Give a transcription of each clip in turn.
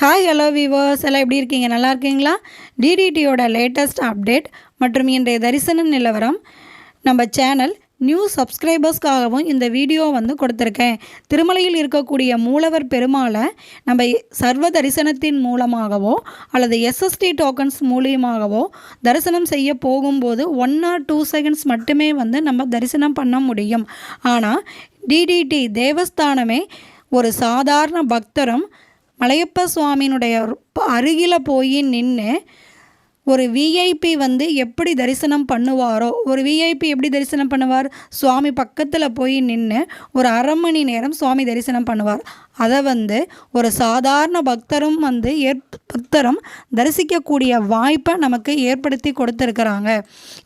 Hi hello viewers எல்லாம் எப்படி இருக்கீங்க? நல்லா இருக்கீங்களா? டிடிடியோட லேட்டஸ்ட் அப்டேட் மற்றும் இன்றைய தரிசன நிலவரம். நம்ம சேனல் நியூ சப்ஸ்கிரைபர்ஸ்க்காகவும் இந்த வீடியோ வந்து கொடுத்துருக்கேன். திருமலையில் இருக்கக்கூடிய மூலவர் பெருமாளை நம்ம சர்வ தரிசனத்தின் மூலமாகவோ அல்லது எஸ்எஸ்டி டோக்கன்ஸ் மூலியமாகவோ தரிசனம் செய்ய போகும்போது ஒன் ஆர் டூ செகண்ட்ஸ் மட்டுமே வந்து நம்ம தரிசனம் பண்ண முடியும். ஆனால் டிடிடி தேவஸ்தானமே ஒரு சாதாரண பக்தரும் மலையப்ப சுவாமியினுடைய அருகில் போய் நின்று ஒரு விஐபி வந்து எப்படி தரிசனம் பண்ணுவாரோ ஒரு விஐபி எப்படி தரிசனம் பண்ணுவார்? சுவாமி பக்கத்தில் போய் நின்று ஒரு அரை மணி நேரம் சுவாமி தரிசனம் பண்ணுவார். அதை வந்து ஒரு சாதாரண பக்தரும் வந்து ஏற் பக்தரும் தரிசிக்கக்கூடிய வாய்ப்பை நமக்கு ஏற்படுத்தி கொடுத்துருக்குறாங்க.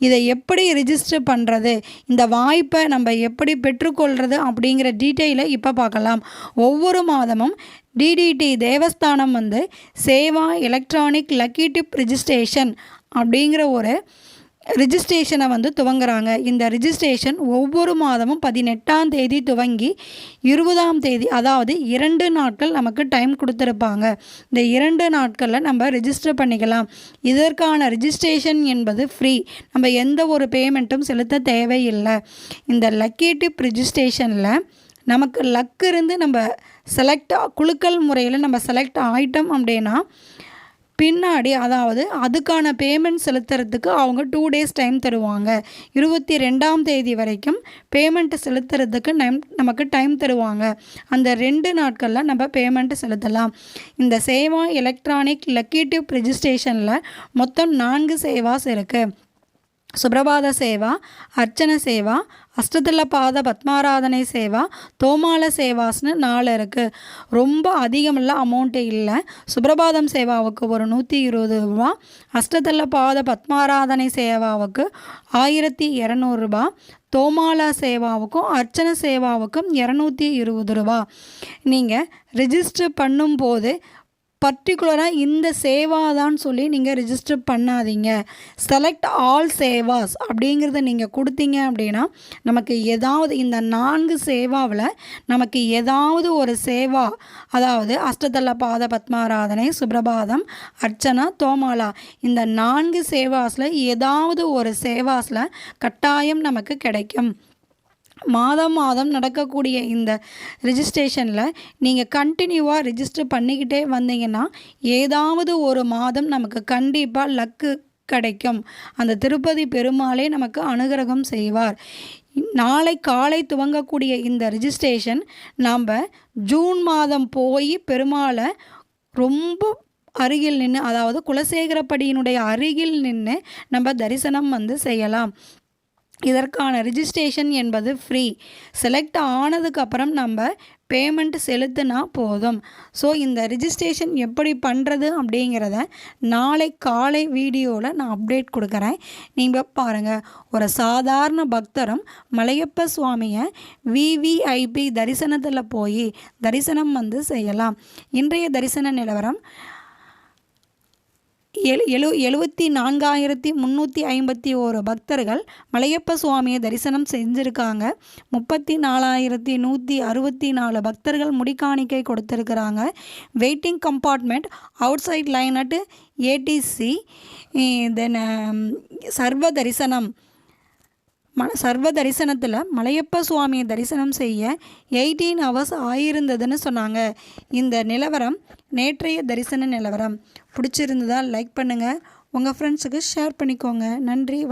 இதை எப்படி ரிஜிஸ்டர் பண்ணுறது இந்த வாய்ப்பை நம்ம எப்படி பெற்றுக்கொள்கிறது அப்படிங்கிற டீட்டெயிலை இப்போ பார்க்கலாம். ஒவ்வொரு மாதமும் டிடிடி தேவஸ்தானம் வந்து Seva electronic lucky dip registration அப்படிங்கிற ஒரு ரிஜிஸ்ட்ரேஷனை வந்து துவங்குறாங்க. இந்த ரிஜிஸ்ட்ரேஷன் ஒவ்வொரு மாதமும் பதினெட்டாம் தேதி துவங்கி இருபதாம் தேதி அதாவது இரண்டு நாட்கள் நமக்கு டைம் கொடுத்துருப்பாங்க. இந்த இரண்டு நாட்களில் நம்ம ரிஜிஸ்டர் பண்ணிக்கலாம். இதற்கான ரிஜிஸ்ட்ரேஷன் என்பது ஃப்ரீ நம்ம எந்த ஒரு பேமெண்ட்டும் செலுத்த தேவையில்லை. இந்த லக்கி டிப் ரிஜிஸ்ட்ரேஷனில் நமக்கு லக் இருந்து நம்ம செலக்டாக குழுக்கள் முறையில் நம்ம செலக்ட் ஆகிட்டோம் அப்படின்னா பின்னாடி அதாவது அதுக்கான பேமெண்ட் செலுத்துறதுக்கு அவங்க டூ டேஸ் டைம் தருவாங்க. இருபத்தி ரெண்டாம் தேதி வரைக்கும் பேமெண்ட் செலுத்துறதுக்கு நம் நமக்கு டைம் தருவாங்க. அந்த ரெண்டு நாட்களில் நம்ம பேமெண்ட்டு செலுத்தலாம். இந்த சேவா எலக்ட்ரானிக் லக்கேட்டிவ் ரிஜிஸ்ட்ரேஷனில் மொத்தம் நான்கு சேவாஸ் இருக்குது சுப்ரபாத சேவா அர்ச்சன சேவா அஷ்டதில்ல பாத பத்மாராதனை சேவா தோமால சேவாஸ்னு நாலு இருக்குது ரொம்ப அதிகமில்ல அமௌண்ட்டு இல்லை. சுப்ரபாதம் சேவாவுக்கு ஒரு நூற்றி இருபது ரூபா அஷ்டதில்ல பாத பத்மாராதனை சேவாவுக்கு ஆயிரத்தி இரநூறுபா தோமாலா சேவாவுக்கும் அர்ச்சனை சேவாவுக்கும் இரநூத்தி இருபது ரூபா. நீங்கள் ரிஜிஸ்டர் பண்ணும்போது பர்டிகுலராக இந்த சேவா தான் சொல்லி நீங்கள் ரிஜிஸ்டர் பண்ணாதீங்க. செலக்ட் ஆல் சேவாஸ் அப்படிங்கிறத நீங்கள் கொடுத்தீங்க அப்படின்னா நமக்கு ஏதாவது இந்த நான்கு சேவாவில் நமக்கு ஏதாவது ஒரு சேவா அதாவது அஷ்டதல்ல பாத பத்மாராதனை சுப்ரபாதம் அர்ச்சனா தோமாலா இந்த நான்கு சேவாஸில் ஏதாவது ஒரு சேவாஸில் கட்டாயம் நமக்கு கிடைக்கும். மாதம் மாதம் நடக்கக்கூடிய இந்த ரிஜிஸ்ட்ரேஷனில் நீங்கள் கண்டினியூவாக ரிஜிஸ்டர் பண்ணிக்கிட்டே வந்தீங்கன்னா ஏதாவது ஒரு மாதம் நமக்கு கண்டிப்பாக லக்கு கிடைக்கும். அந்த திருப்பதி பெருமாளே நமக்கு அனுகிரகம் செய்வார். நாளை காலை துவங்கக்கூடிய இந்த ரிஜிஸ்ட்ரேஷன் நாம் ஜூன் மாதம் போய் பெருமாளை ரொம்ப அருகில் நின்று அதாவது குலசேகரப்படியினுடைய அருகில் நின்று நம்ம தரிசனம் வந்து செய்யலாம். இதற்கான ரிஜிஸ்ட்ரேஷன் என்பது ஃப்ரீ செலக்ட் ஆனதுக்கப்புறம் நம்ம பேமெண்ட் செலுத்தினா போதும். ஸோ இந்த ரிஜிஸ்ட்ரேஷன் எப்படி பண்ணுறது அப்படிங்கிறத நாளை காலை வீடியோவில் நான் அப்டேட் கொடுக்குறேன். நீங்கள் பாருங்கள் ஒரு சாதாரண பக்தரும் மலையப்ப சுவாமியை விவிஐபி தரிசனத்தில் போய் தரிசனம் வந்து செய்யலாம். இன்றைய தரிசன நிலவரம் எழு எழு எழுபத்தி நான்காயிரத்தி முந்நூற்றி ஐம்பத்தி ஓரு பக்தர்கள் மலையப்ப சுவாமியை தரிசனம் செஞ்சுருக்காங்க. முப்பத்தி நாலாயிரத்தி நூற்றி அறுபத்தி நாலு பக்தர்கள் முடிக்காணிக்கை கொடுத்துருக்குறாங்க. Waiting compartment outside line at ATC then சர்வ தரிசனம். மன சர்வ தரிசனத்தில் மலையப்ப சுவாமியை தரிசனம் செய்ய எயிட்டீன் ஹவர்ஸ் ஆயிருந்ததுன்னு சொன்னாங்க. இந்த நிலவரம் நேற்றைய தரிசன நிலவரம். பிடிச்சிருந்ததால் லைக் பண்ணுங்கள் உங்கள் ஃப்ரெண்ட்ஸுக்கு ஷேர் பண்ணிக்கோங்க. நன்றி.